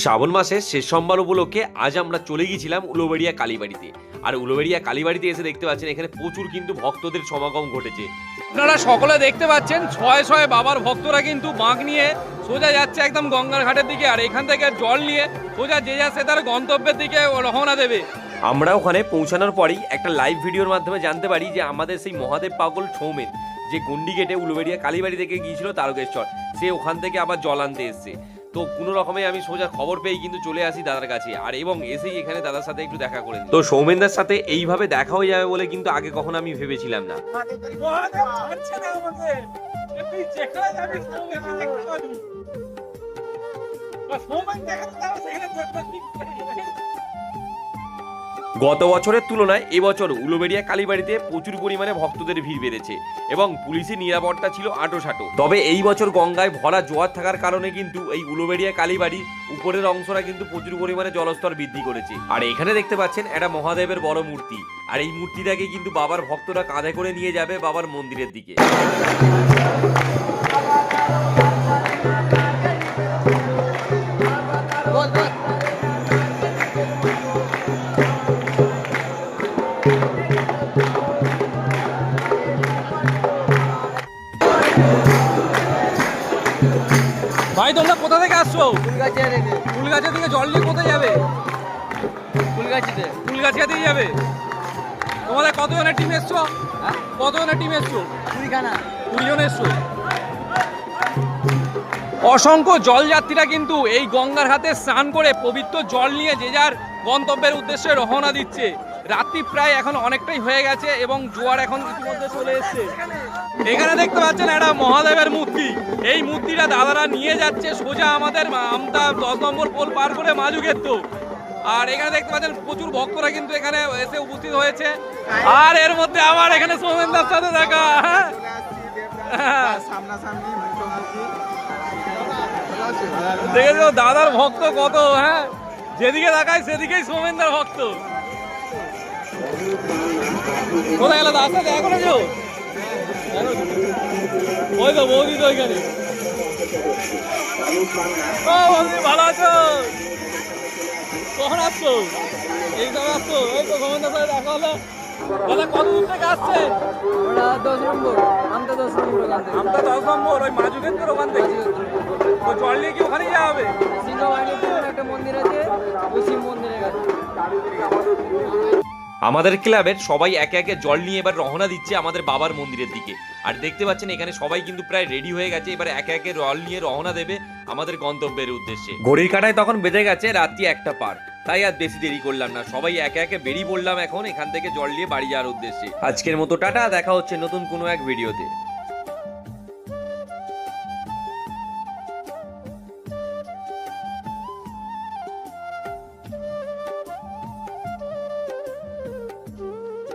শ্রাবণ মাসের শেষ সোমবার উপলক্ষে আজ আমরা চলে গিয়েছিলাম উলোবেড়িয়া কালীবাড়িতে। আর উলোবেড়িয়া কালীবাড়িতে এসে দেখতে পাচ্ছেন, এখানে প্রচুর কিন্তু ভক্তদের সমাগম ঘটেছে। আপনারা সকলে দেখতে পাচ্ছেন, ছয় ছয় বাবার ভক্তরা কিন্তু বাঁক নিয়ে সোজা যাচ্ছে একদম গঙ্গার ঘাটের দিকে, আর এখান থেকে জল নিয়ে সোজা যে যাচ্ছে তার গন্তব্যের দিকে রওনা দেবে। আমরা ওখানে পৌঁছানোর পরেই একটা লাইভ ভিডিওর মাধ্যমে জানতে পারি যে আমাদের সেই মহাদেব পাগল সৌমেন যে গন্ডি গেটে উলুবেড়িয়া কালীবাড়ি থেকে গিয়েছিল তারকেশ্বর, সে ওখান থেকে আবার জল আনতে এসছে। তো কোনো রকমে আমি সোজা খবর পেয়ে কিন্তু চলে আসি দাদার কাছে। আর এবং এসেই এখানে দাদার সাথে একটু দেখা করে তো সৌমেনদার সাথে এইভাবে দেখা হয়ে যাবে বলে কিন্তু আগে কখনো আমি ভেবেছিলাম না। মহাদেব গত বছরের তুলনায় এবছর উলুবেড়িয়া কালীবাড়িতে প্রচুর পরিমাণে ভক্তদের ভিড় বেড়েছে এবং পুলিশের নিরাপত্তা ছিল আটোসাটো। তবে এই বছর গঙ্গায় ভরা জোয়ার থাকার কারণে কিন্তু এই উলুবেড়িয়া কালীবাড়ির উপরের অংশটা কিন্তু প্রচুর পরিমাণে জলস্তর বৃদ্ধি করেছে। আর এখানে দেখতে পাচ্ছেন একটা মহাদেবের বড় মূর্তি। আর এই মূর্তিটাকে কিন্তু বাবার ভক্তরা কাঁধে করে নিয়ে যাবে বাবার মন্দিরের দিকে। ভাই তোমরা কোথা থেকে আসছো? ফুলগাছিয়া থেকে। জল নিয়ে কোথায় যাবে? ফুলগাছিতে। ফুলগাছিয়া দিয়ে যাবে? তোমাদের কতজনের টিম এসছো? হ্যাঁ? কতজনের টিম এসছো? কুড়িখানা। কুড়ি জন এসছো? অসংখ্য জলযাত্রীরা কিন্তু এই গঙ্গার হাতে স্নান করে পবিত্র জল নিয়ে যে যার গন্তব্যের উদ্দেশ্যে রওনা দিচ্ছে। রাত্রি প্রায় এখন অনেকটাই হয়ে গেছে এবং জোয়ার এখন ইতিমধ্যে চলে এসছে। এখানে দেখতে পাচ্ছেন একটা মহাদেবের মূর্তি। এই মূর্তিটা দাদারা নিয়ে যাচ্ছে সোজা আমাদের আমতা দশ নম্বর পোল পার করে মাজুগের তো। আর এখানে দেখতে পাচ্ছেন প্রচুর ভক্তরা কিন্তু এখানে এসে উপস্থিত হয়েছে। আর এর মধ্যে আমার এখানে সৌমেনদার সাথে দেখা। দেখেছ, দাদার ভক্ত কত হ্যাঁ? যেদিকে তাকায় সেদিকেই সৌমেনদার ভক্ত। কোথায় গেল? দাদা দেখা করেছ ওই তো বৌদি তো ওইখানে ও বৌদি ভালো আছো? কখন আসছো? এই সময় আসছো এই তো সৌমেনদার সাথে দেখা হলো। দাদা কত দূর থেকে আসছে? ওটা দশ নম্বর আমটা দশ নম্বর আমরা দশ নম্বর ওই মাজুকের তোর ওখান থেকে। তো জল নিয়ে কি ওখানে যাওয়া হবে? সিংহবাহিনীতে একটা মন্দির আছে ওই শিব মন্দিরের কাছে। আমাদের ক্লাবের সবাই একে একে জল নিয়ে এবার রহনা দিচ্ছে আমাদের বাবার মন্দিরের দিকে। আর দেখতে পাচ্ছেন এখানে সবাই কিন্তু প্রায় রেডি হয়ে গেছে, এবার একে একে জল নিয়ে রহনা দেবে আমাদের গন্তব্যের উদ্দেশ্যে। ঘড়ির কাটায় তখন বেজে গেছে রাত্রি একটা পার। তাই আর বেশি দেরি করলাম না। সবাই একে একে বেরিয়ে পড়লাম এখন, এখান থেকে জল নিয়ে বাড়ি যাওয়ার উদ্দেশ্যে। আজকের মতো টাটা, দেখা হচ্ছে নতুন কোনো এক ভিডিওতে